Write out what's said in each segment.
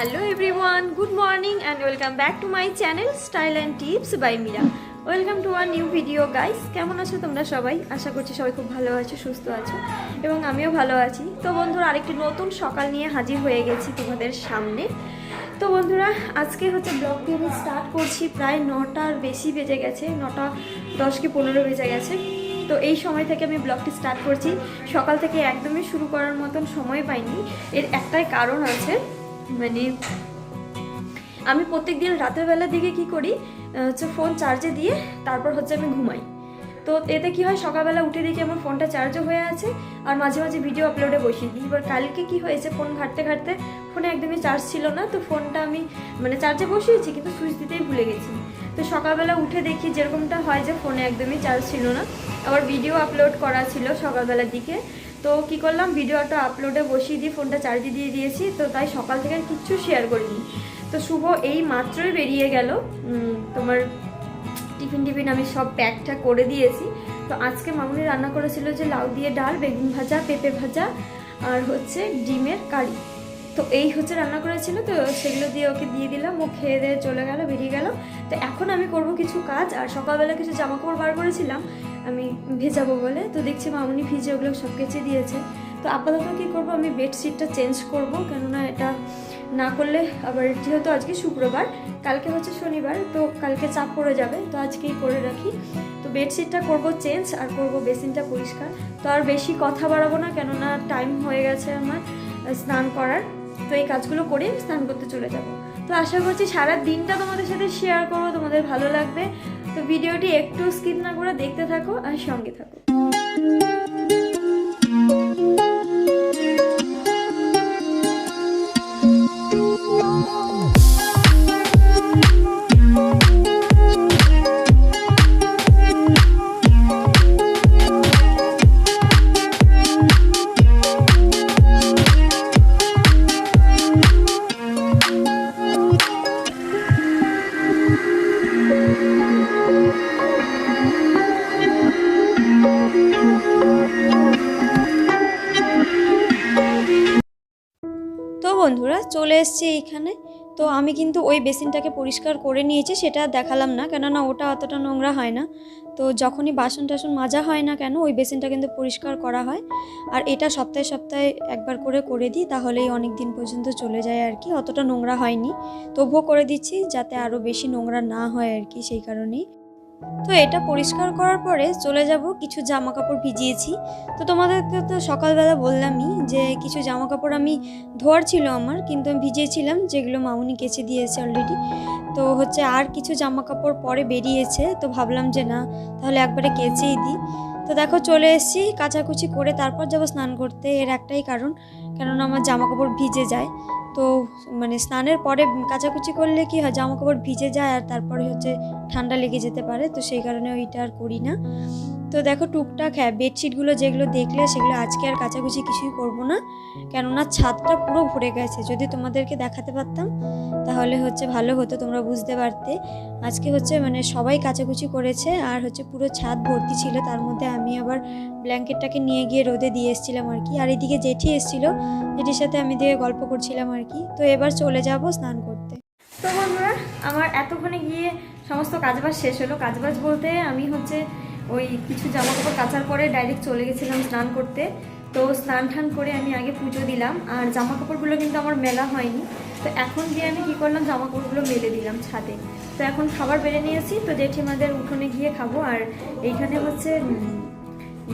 Hello everyone good morning and welcome back to my channel style and tips by Mira welcome to our new video guys কেমন আছো তোমরা সবাই? আশা করছি সবাই খুব ভালো আছো, সুস্থ আছো এবং আমিও ভালো আছি। তো বন্ধুরা, আরেকটি নতুন সকাল নিয়ে হাজির হয়ে গেছি তোমাদের সামনে। তো বন্ধুরা, আজকে হচ্ছে ব্লগটি আমি স্টার্ট করছি। প্রায় নটার বেশি বেজে গেছে, নটা দশ কি পনেরো বেজে গেছে। তো এই সময় থেকে আমি ব্লগটি স্টার্ট করছি। সকাল থেকে একদমই শুরু করার মতন সময় পাইনি। এর একটাই কারণ আছে মানে আমি প্রত্যেক দিন রাতের বেলার দিকে কি করি হচ্ছে ফোন চার্জে দিয়ে তারপর হচ্ছে আমি ঘুমাই। তো এতে কি হয়, সকালবেলা উঠে দেখি আমার ফোনটা চার্জও হয়ে আছে, আর মাঝে মাঝে ভিডিও আপলোডে বসিয়ে দিই এবার কালকে কি হয়েছে ফোন ঘাটতে ঘাটতে ফোনে একদমই চার্জ ছিল না, তো ফোনটা আমি মানে চার্জে বসিয়েছি, কিন্তু সুইচ দিতেই ভুলে গেছি। তো সকালবেলা উঠে দেখি যেরকমটা হয় যে ফোনে একদমই চার্জ ছিল না। আবার ভিডিও আপলোড করা ছিল সকালবেলার দিকে। তো কি করলাম? ভিডিওটা আপলোডে বসিয়ে দিয়ে ফোনটা চার্জে দিয়ে দিয়েছি, তো তাই সকাল থেকে কিচ্ছু শেয়ার করিনি। তো শুভ, এই মাত্রই বেরিয়ে গেল। তোমার টিফিন টিফিন আমি সব প্যাকটা করে দিয়েছি। তো আজকে মামুনি রান্না করেছিল যে লাউ দিয়ে ডাল, বেগুন ভাজা, পেঁপে ভাজা আর হচ্ছে ডিমের কারি। তো এই হচ্ছে রান্না করেছিল, তো সেগুলো দিয়ে ওকে দিয়ে দিলাম। ও খেয়ে দিয়ে চলে গেল, বেরিয়ে গেল। তো এখন আমি করব কিছু কাজ। আর সকালবেলা কিছু জামা কাপড় বার করেছিলাম। আমি ভেজাবো বলে। তো দেখছি মামুনি ভিজে ওগুলো সব কেচে দিয়েছে। তো আপাতত কী করব? আমি বেডশিটটা চেঞ্জ করব। কেননা এটা না করলে আবার যেহেতু আজকে শুক্রবার, কালকে হচ্ছে শনিবার, তো কালকে চাপ পড়ে যাবে। তো আজকেই করে রাখি। তো বেডশিটটা করব চেঞ্জ আর করব বেসিনটা পরিষ্কার। তো আর বেশি কথা বাড়াবো না, কেননা টাইম হয়ে গেছে আমার স্নান করার। তো এই কাজগুলো করে স্নান করতে চলে যাব। তো আশা করছি সারা দিনটা তোমাদের সাথে শেয়ার করব। তোমাদের ভালো লাগবে। তো ভিডিওটি একটু স্কিপ না করে দেখতে থাকো আর সঙ্গে থাকো। চলে এসেছি এইখানে। তো আমি কিন্তু ওই বেসিনটাকে পরিষ্কার করে নিয়েছি, সেটা দেখালাম না, কেননা ওটা অতটা নোংরা হয় না। তো যখনই বাসন টাসন মাজা হয় না কেন, ওই বেসিনটা কিন্তু পরিষ্কার করা হয়। আর এটা সপ্তাহে সপ্তাহে একবার করে করে দিই, তাহলেই অনেক দিন পর্যন্ত চলে যায় আর কি, অতটা নোংরা হয়নি। তবুও করে দিচ্ছি, যাতে আরও বেশি নোংরা না হয় আর কি, সেই কারণেই। তো এটা পরিষ্কার করার পরে চলে যাব, কিছু জামা কাপড় ভিজিয়েছি। তো তোমাদেরকে তো সকালবেলা বললামই যে কিছু জামা কাপড় আমি ধোয়ার ছিল আমার, কিন্তু আমি ভিজিয়েছিলাম, যেগুলো মামুনি কেচে দিয়েছে অলরেডি তো হচ্ছে আর কিছু জামা কাপড় পরে বেরিয়েছে, তো ভাবলাম যে না, তাহলে একবারে কেচেই দিই। তো দেখো চলে এসেছি কাচাকুচি করে তারপর যাব স্নান করতে, এর একটাই কারণ। কেননা আমার জামা কাপড় ভিজে যায়। তো মানে স্নানের পরে কাচাকুচি করলে কি হয় জামা কাপড় ভিজে যায় আর তারপরে হচ্ছে ঠান্ডা লেগে যেতে পারে, তো সেই কারণে ওইটা আর করি না। তো দেখো টুকটাক হ্যাঁ বেডশিটগুলো যেগুলো দেখলে সেগুলো আজকে আর কাচাকুচি কিছুই করব না। কেননা ছাদটা পুরো ভরে গেছে। যদি তোমাদেরকে দেখাতে পারতাম, তাহলে হচ্ছে ভালো হতো তোমরা বুঝতে পারতে। আজকে হচ্ছে মানে সবাই কাচাকুচি করেছে আর হচ্ছে পুরো ছাদ ভর্তি ছিল। তার মধ্যে আমি আবার ব্ল্যাঙ্কেটটাকে নিয়ে গিয়ে রোদে দিয়ে এসেছিলাম আর কি। আর এদিকে জেঠি এসেছিল। জেঠির সাথে আমি দিয়ে গল্প করছিলাম আর কি। তো এবার চলে যাব স্নান করতে। তো বন্ধুরা, আমার এতক্ষণে গিয়ে সমস্ত কাজবাজ শেষ হলো। কাজবাজ বলতে আমি হচ্ছে ওই কিছু জামা কাপড় কাচার পরে ডাইরেক্ট চলে গেছিলাম স্নান করতে। তো স্নান টান করে আমি আগে পুজো দিলাম, আর জামা কাপড়গুলো কিন্তু আমার মেলা হয়নি। তো এখন গিয়ে আমি কী করলাম জামা কাপড়গুলো মেলে দিলাম ছাদে। তো এখন খাবার বেড়ে নিয়েছি, তো জেঠিমাদের উঠোনে গিয়ে খাব। আর এইখানে হচ্ছে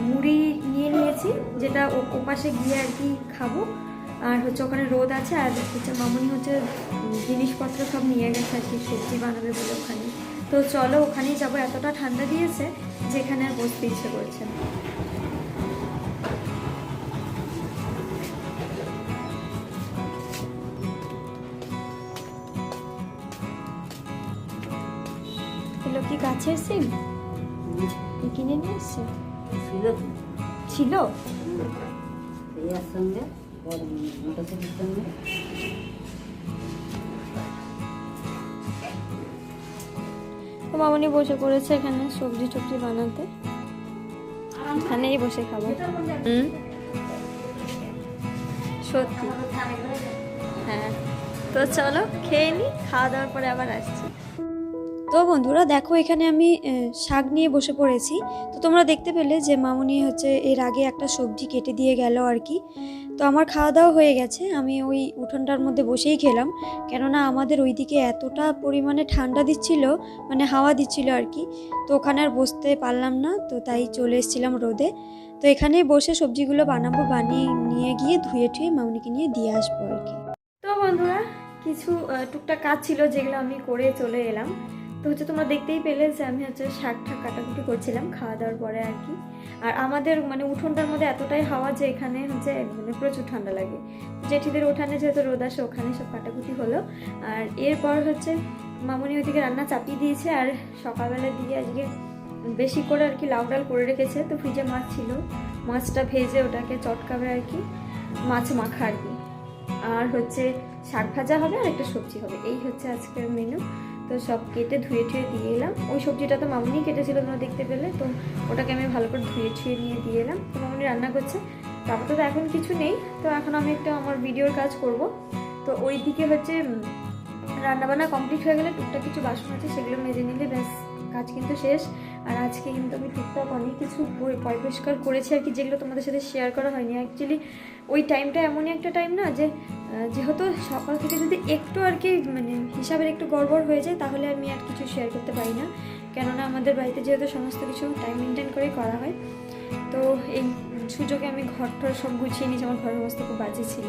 মুড়ি নিয়ে নিয়েছি, যেটা ওপাশে গিয়ে আর কি খাব। আর হচ্ছে ওখানে রোদ আছে, আর হচ্ছে মামুনি হচ্ছে জিনিসপত্র সব নিয়ে গেছে আর কি, সবজি বানাবে বলে ওখানে। তো চলো ওখানেই যাব। এতটা ঠান্ডা দিয়েছে যে এখানে আর বসতে ইচ্ছে করছে না। এগুলো কি গাছের সিম? কিনে নিয়ে এসছে? ছিল সঙ্গে মোটরসাইকেলের সঙ্গে মামনি বসে পড়েছে এখানে সবজি টবজি বানাতে। এখানেই বসে খাব। সত্যি। হ্যাঁ। তো চলো খেয়ে নি, খাওয়া দাওয়ার পরে আবার আসছি। তো বন্ধুরা দেখো এখানে আমি শাক নিয়ে বসে পড়েছি। তো তোমরা দেখতে পেলে যে মামুনি হচ্ছে এর আগে একটা সবজি কেটে দিয়ে গেল আর কি। তো আমার খাওয়া দাওয়া হয়ে গেছে। আমি ওই উঠোনটার মধ্যে বসেই খেলাম। কেননা আমাদের ওইদিকে এতটা পরিমাণে ঠান্ডা দিচ্ছিল মানে হাওয়া দিচ্ছিল আর কি। তো ওখানে আর বসতে পারলাম না, তো তাই চলে এসেছিলাম রোদে। তো এখানেই বসে সবজিগুলো বানাবো, বানিয়ে নিয়ে গিয়ে ধুয়ে টুয়ে মামুনিকে নিয়ে দিয়ে আসব আর কি। তো বন্ধুরা, কিছু টুকটাক কাজ ছিল যেগুলো আমি করে চলে এলাম। তো হচ্ছে তোমরা দেখতেই পেলে যে আমি হচ্ছে শাক ঠাক কাটাকুটি করছিলাম, খাওয়া দাওয়ার পরে আর কি। আর আমাদের মানে উঠোনটার মধ্যে এতটাই হাওয়া যে এখানে হচ্ছে মানে প্রচুর ঠান্ডা লাগে। জেঠিদের উঠানে যেহেতু রোদ আসে, ওখানে সব কাটাকুটি হলো। আর এরপর হচ্ছে মামুনি ওইদিকে রান্না চাপিয়ে দিয়েছে আর সকালবেলা দিয়ে আজকে বেশি করে আর কি লাউ ডাল করে রেখেছে। তো ফ্রিজে মাছ ছিল, মাছটা ভেজে ওটাকে চটকাবে আর কি, মাছ মাখা আর কি। আর হচ্ছে শাক ভাজা হবে আর একটা সবজি হবে। এই হচ্ছে আজকের মেনু তো সব কেটে ধুয়ে ঠুয়ে দিয়ে এলাম। ওই সবজিটা তো মামুনি কেটেছিল তোমরা দেখতে পেলে, তো ওটাকে আমি ভালো করে ধুয়ে ছুঁয়ে নিয়ে দিয়ে এলাম। তো মামুনি রান্না করছে। তো এখন কিছু নেই, তো এখন আমি একটা আমার ভিডিওর কাজ করব। তো ওই দিকে হচ্ছে রান্নাবান্না কমপ্লিট হয়ে গেলে টুকটাক কিছু বাসন আছে, সেগুলো মেজে নিলে ব্যাস। কাজ কিন্তু শেষ। আর আজকে কিন্তু আমি টুকটাক অনেক কিছু পরি- পরিষ্কার করেছি আর কি, যেগুলো তোমাদের সাথে শেয়ার করা হয়নি। অ্যাকচুয়ালি ওই টাইমটা এমনই একটা টাইম না যে যেহেতু সকাল থেকে যদি একটু আর কি মানে হিসাবের একটু গড়বড় হয়ে যায়, তাহলে আমি আর কিছু শেয়ার করতে পারি না। কেননা আমাদের বাড়িতে যেহেতু সমস্ত কিছু টাইম মেনটেন করে করা হয়। তো এই সুযোগে আমি ঘরটার সব গুছিয়ে নিয়েছি, আমার ঘরের অবস্থা খুব বাজে ছিল।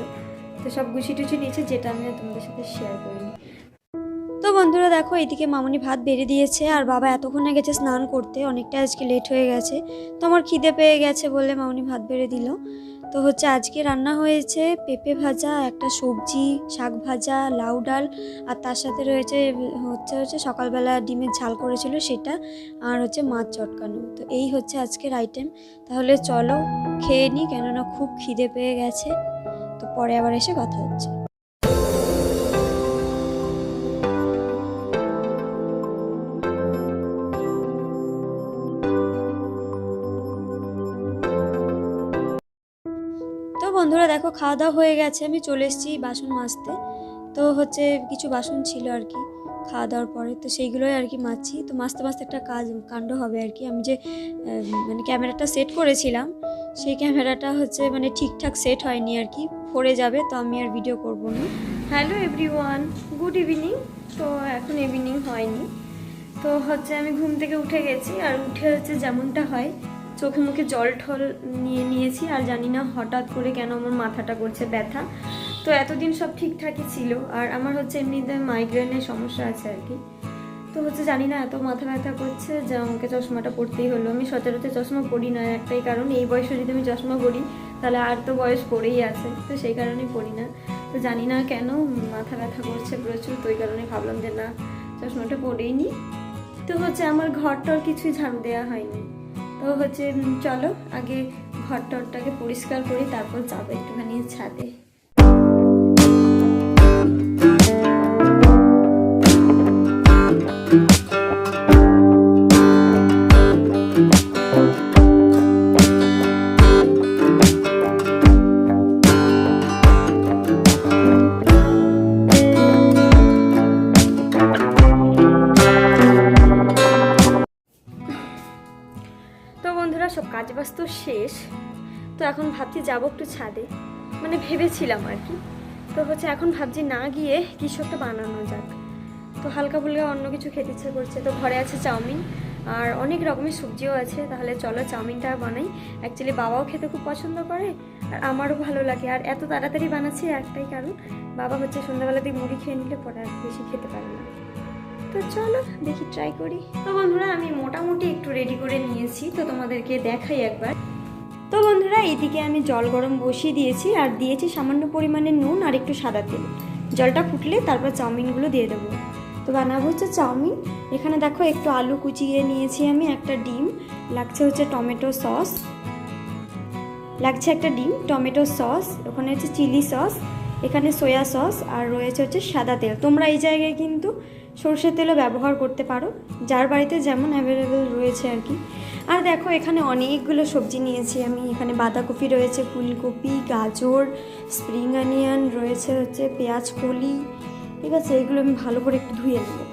তো সব গুছিয়ে টুছিয়ে নিয়েছি, যেটা আমি তোমাদের সাথে শেয়ার করিনি। বন্ধুরা দেখো, এদিকে মামনি ভাত বেড়ে দিয়েছে আর বাবা এতক্ষণে গেছে স্নান করতে, অনেকটা আজকে লেট হয়ে গেছে। তো আমার খিদে পেয়ে গেছে বলে মামনি ভাত বেড়ে দিল। তো হচ্ছে আজকে রান্না হয়েছে পেঁপে ভাজা, একটা সবজি, শাক ভাজা, লাউ ডাল, আর তার সাথে রয়েছে, হচ্ছে হচ্ছে সকালবেলা ডিমের ঝাল করেছিল সেটা, আর হচ্ছে মাছ চটকানো। তো এই হচ্ছে আজকের আইটেম তাহলে চলো খেয়ে নিই কেননা খুব খিদে পেয়ে গেছে। তো পরে আবার এসে কথা হচ্ছে। খাওয়া দাওয়া হয়ে গেছে, আমি চলে এসেছি বাসন মাজতে। তো হচ্ছে কিছু বাসন ছিল আর কি খাওয়া দাওয়ার পরে, তো সেইগুলোই আর কি মাজছি। তো মাঝতে মাঝতে একটা কাজ, কাণ্ড হবে আর কি। আমি যে মানে ক্যামেরাটা সেট করেছিলাম, সেই ক্যামেরাটা হচ্ছে মানে ঠিকঠাক সেট হয়নি আর কি, পড়ে যাবে, তো আমি আর ভিডিও করব না। হ্যালো এভরিওয়ান গুড ইভিনিং তো এখন ইভিনিং হয়নি। তো হচ্ছে আমি ঘুম থেকে উঠে গেছি, আর উঠে হচ্ছে যেমনটা হয় চোখে মুখে জল ঠল নিয়ে নিয়েছি আর জানি না হঠাৎ করে কেন আমার মাথাটা করছে ব্যথা। তো এতদিন সব ঠিকঠাকই ছিল আর আমার হচ্ছে এমনিতে মাইগ্রেনের সমস্যা আছে আর কি। তো হচ্ছে জানি না এত মাথা ব্যথা করছে যে আমাকে চশমাটা পড়তেই হলো। আমি সচরাচর চশমা পড়ি না একটাই কারণ, এই বয়সে যদি আমি চশমা পড়ি তাহলে আর তো বয়স পড়েই আছে। তো সেই কারণেই পড়ি না। তো জানি না কেন মাথা ব্যথা করছে প্রচুর, তো ওই কারণে ভাবলাম যে না, চশমাটা পড়েই নি। তো হচ্ছে আমার ঘর টর কিছুই ঝাড়ু দেওয়া হয়নি। তো হচ্ছে চলো আগে ঘর টরটাকে পরিষ্কার করি তারপর যাব একটুখানি ছাদে। শেষ। তো এখন ভাবছি যাব একটু ছাদে। মানে ভেবেছিলাম আর কি। তো হচ্ছে এখন ভাবছি না গিয়ে কিছু একটা বানানো যাক। তো হালকা ফুলকা অন্য কিছু খেতে ইচ্ছে করছে। তো ঘরে আছে চাউমিন। আর অনেক রকমের সবজিও আছে। তাহলে চলো চাউমিনটা বানাই। অ্যাকচুয়ালি বাবাও খেতে খুব পছন্দ করে। আর আমারও ভালো লাগে। আর এত তাড়াতাড়ি বানাচ্ছি একটাই কারণ। বাবা হচ্ছে সন্ধ্যাবেলা দিয়ে মুড়ি খেয়ে নিলে পরে আর বেশি খেতে পারে না। তো চলো দেখি ট্রাই করি। তো বন্ধুরা, আমি মোটামুটি একটু রেডি করে নিয়েছি, তো তোমাদেরকে দেখাই একবার। তো বন্ধুরা, এদিকে আমি জল গরম বসিয়ে দিয়েছি, আর দিয়েছি সামান্য পরিমাণে নুন আর একটু সাদা তেল। জলটা ফুটলে তারপর চাউমিনগুলো দিয়ে দেবো। তো বানাবো হচ্ছে চাউমিন। এখানে দেখো, একটু আলু কুচিয়ে নিয়েছি আমি একটা ডিম। লাগছে হচ্ছে টমেটো সস। লাগছে একটা ডিম, টমেটো সস, ওখানে হচ্ছে চিলি সস। এখানে সোয়া সস আর রয়েছে হচ্ছে সাদা তেল। তোমরা এই জায়গায় কিন্তু সর্ষের তেলও ব্যবহার করতে পারো। যার বাড়িতে যেমন অ্যাভেলেবেল রয়েছে আর কি। আর দেখো, এখানে অনেকগুলো সবজি নিয়েছি আমি। এখানে বাঁধাকপি রয়েছে, ফুলকপি, গাজর স্প্রিং অনিয়ন রয়েছে হচ্ছে পেঁয়াজ, কলি। ঠিক আছে, এগুলো আমি ভালো করে একটু ধুয়ে নেব।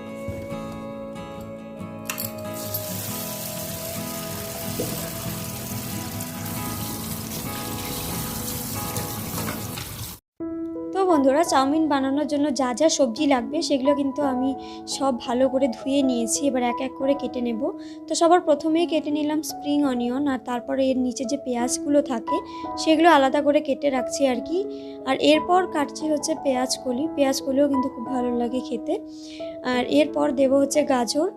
বন্ধুরা, চাউমিন বানানোর জন্য যা যা সবজি লাগবে সেগুলো কিন্তু আমি সব ভালো করে ধুয়ে নিয়েছি, এবার এক এক করে কেটে নেব। তো সবার প্রথমেই কেটে নিলাম স্প্রিং অনিয়ন আর তারপরে এর নিচে যে পেঁয়াজগুলো থাকে সেগুলো আলাদা করে কেটে রাখছি আর কি। আর এরপর কাটছি হচ্ছে পেঁয়াজ কলি পেঁয়াজ কলিও কিন্তু খুব ভালো লাগে খেতে। আর এরপর দেবো হচ্ছে গাজর।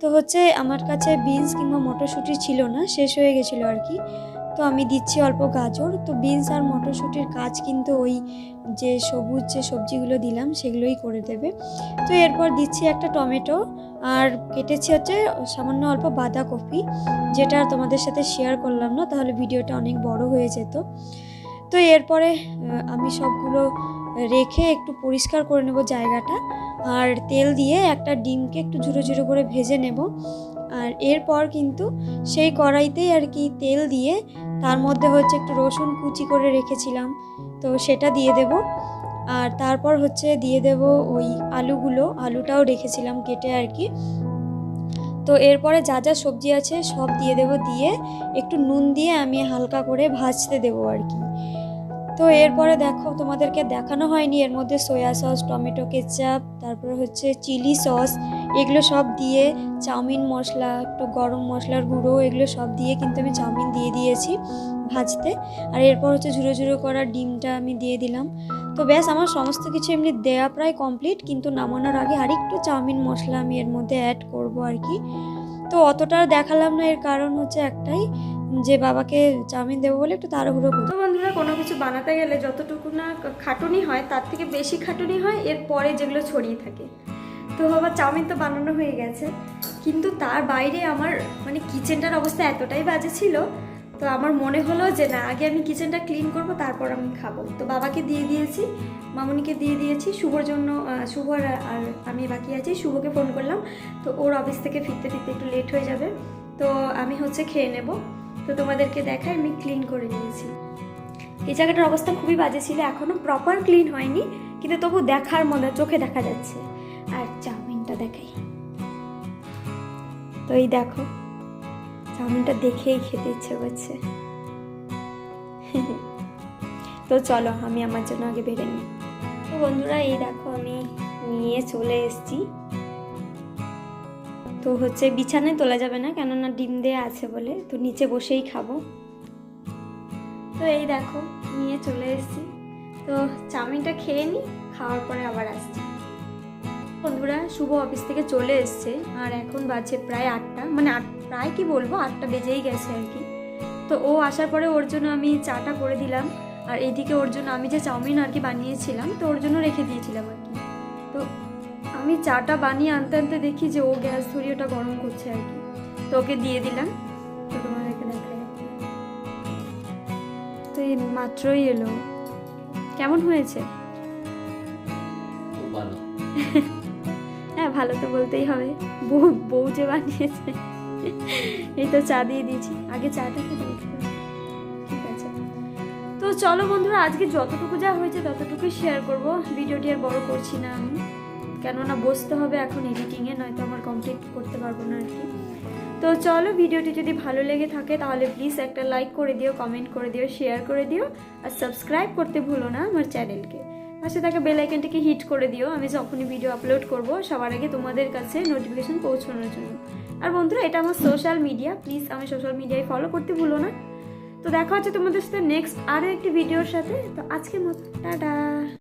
তো হচ্ছে আমার কাছে বিনস কিংবা মটরশুঁটি ছিল না, শেষ হয়ে গেছিল আর কি। তো আমি দিচ্ছি অল্প গাজর। তো বিনস আর মটরশুঁটির কাজ কিন্তু ওই যে সবুজ যে সবজিগুলো দিলাম সেগুলোই করে দেবে। তো এরপর দিচ্ছি একটা টমেটো আর কেটেছি হচ্ছে সামান্য অল্প বাঁধাকপি, যেটা তোমাদের সাথে শেয়ার করলাম না, তাহলে ভিডিওটা অনেক বড় হয়ে যেত। তো এরপরে আমি সবগুলো রেখে একটু পরিষ্কার করে নেব জায়গাটা। আর তেল দিয়ে একটা ডিমকে একটু ঝুরো ঝুরো করে ভেজে নেব। আর এরপর কিন্তু সেই কড়াইতেই আর কি তেল দিয়ে তার মধ্যে হচ্ছে একটু রসুন কুচি করে রেখেছিলাম। তো সেটা দিয়ে দেব। আর তারপর হচ্ছে দিয়ে দেব ওই আলুগুলো। আলুটাও রেখেছিলাম কেটে আর কি। তো এরপরে যা যা সবজি আছে সব দিয়ে দেব। দিয়ে একটু নুন দিয়ে আমি হালকা করে ভাজতে দেবো আর কি। তো এরপরে দেখো, তোমাদেরকে দেখানো হয়নি। এর মধ্যে সয়া সস, টমেটো কেচাপ, তারপরে হচ্ছে চিলি সস এগুলো সব দিয়ে চাউমিন মশলা, একটু গরম মশলার গুঁড়ো, এগুলো সব দিয়ে কিন্তু আমি চাউমিন দিয়ে দিয়েছি ভাজতে। আর এরপর হচ্ছে ঝুরো ঝুরো করা ডিমটা আমি দিয়ে দিলাম। তো ব্যাস, আমার সমস্ত কিছু এমনি দেয়া প্রায় কমপ্লিট কিন্তু নামানোর আগে আরেকটু চাউমিন মশলা আমি এর মধ্যে অ্যাড করব আর কি। তো অতটা দেখালাম না, এর কারণ হচ্ছে একটাই, যে বাবাকে চাউমিন দেবো বলে একটু তাড়াহুড়ো করতো বন্ধুরা, কোনো কিছু বানাতে গেলে যতটুকু না খাটুনি হয়, তার থেকে বেশি খাটুনি হয়, এর পরে যেগুলো ছড়িয়ে থাকে। তো বাবা চাউমিন তো বানানো হয়ে গেছে। কিন্তু তার বাইরে আমার মানে কিচেনটার অবস্থা এতটাই বাজে ছিল, তো আমার মনে হলো যে না, আগে আমি কিচেনটা ক্লিন করব, তারপর আমি খাব। তো বাবাকে দিয়ে দিয়েছি, মামুনিকে দিয়ে দিয়েছি, শুভর জন্য শুভ আর আর আমি বাকি আছি, শুভকে ফোন করলাম। তো ওর অফিস থেকে ফিরতে ফিরতে একটু লেট হয়ে যাবে, তো আমি হচ্ছে খেয়ে নেব। তো তোমাদেরকে দেখাই আমি ক্লিন করে নিয়েছি। এই জায়গাটার অবস্থা খুবই বাজে ছিল এখনও প্রপার ক্লিন হয়নি, কিন্তু তবু দেখার মনে চোখে দেখা যাচ্ছে। আর চাউমিনটা দেখাই। তো এই দেখো, চাউমিনটা দেখেই খেতে ইচ্ছে করছে। তো চলো, আমি আমার জন্য আগে বেড়ে নিই। তো বন্ধুরা, এই দেখো, আমি নিয়ে চলে এসেছি। তো হচ্ছে বিছানায় তোলা যাবে না, কেননা ডিম দেয়া আছে বলে, তো নিচে বসেই খাব। তো এই দেখো, নিয়ে চলে এসেছি। তো চাউমিনটা খেয়ে নিই খাওয়ার পরে আবার আসছি। বন্ধুরা, শুভ অফিস থেকে চলে এসছে আর এখন বাজে প্রায় আটটা। মানে আট, প্রায় কি বলব? আটটা বেজেই গেছে আর কি। তো ও আসার পরে ওর জন্য আমি চাটা করে দিলাম। আর এইদিকে ওর জন্য আমি যে চাউমিন আর কি বানিয়েছিলাম, তো ওর জন্য রেখে দিয়েছিলাম আর কি। তো আমি চাটা বানিয়ে আনতে আনতে দেখি যে ও গ্যাস ধরিয়ে ওটা গরম করছে আর কি। তো ওকে দিয়ে দিলাম। তো তোমাদেরকে দেখাই। তো এই মাত্রই এলো। কেমন হয়েছে? ভালো তো বলতেই হবে। বউ বউ যে বানিয়েছে, এই তো চা দিয়ে দিয়েছি। আগে চাটা খেতে ঠিক আছে। তো চলো বন্ধুরা, আজকে যতটুকু যা হয়েছে ততটুকুই শেয়ার করব। ভিডিওটি আর বড় করছি না আমি। কেননা বসতে হবে এখন এডিটিংয়ে নয়তো আমার কমপ্লিট করতে পারব না আর কি। তো চলো ভিডিওটি যদি ভালো লেগে থাকে, তাহলে প্লিজ একটা লাইক করে দিও কমেন্ট করে দিও শেয়ার করে দিও, আর সাবস্ক্রাইব করতে ভুলো না আমার চ্যানেলকে পাশে থাকা বেল আইকনটাকে হিট করে দিও। আমি যখনই ভিডিও আপলোড করব, সবার আগে তোমাদের কাছে নোটিফিকেশন পৌঁছানোর জন্য। আর বন্ধুরা, এটা আমার সোশ্যাল মিডিয়া প্লিজ আমি সোশ্যাল মিডিয়ায় ফলো করতে ভুলো না। তো দেখা হচ্ছে তোমাদের সাথে নেক্সট আরও একটি ভিডিওর সাথে। তো আজকে মতো, টাটা।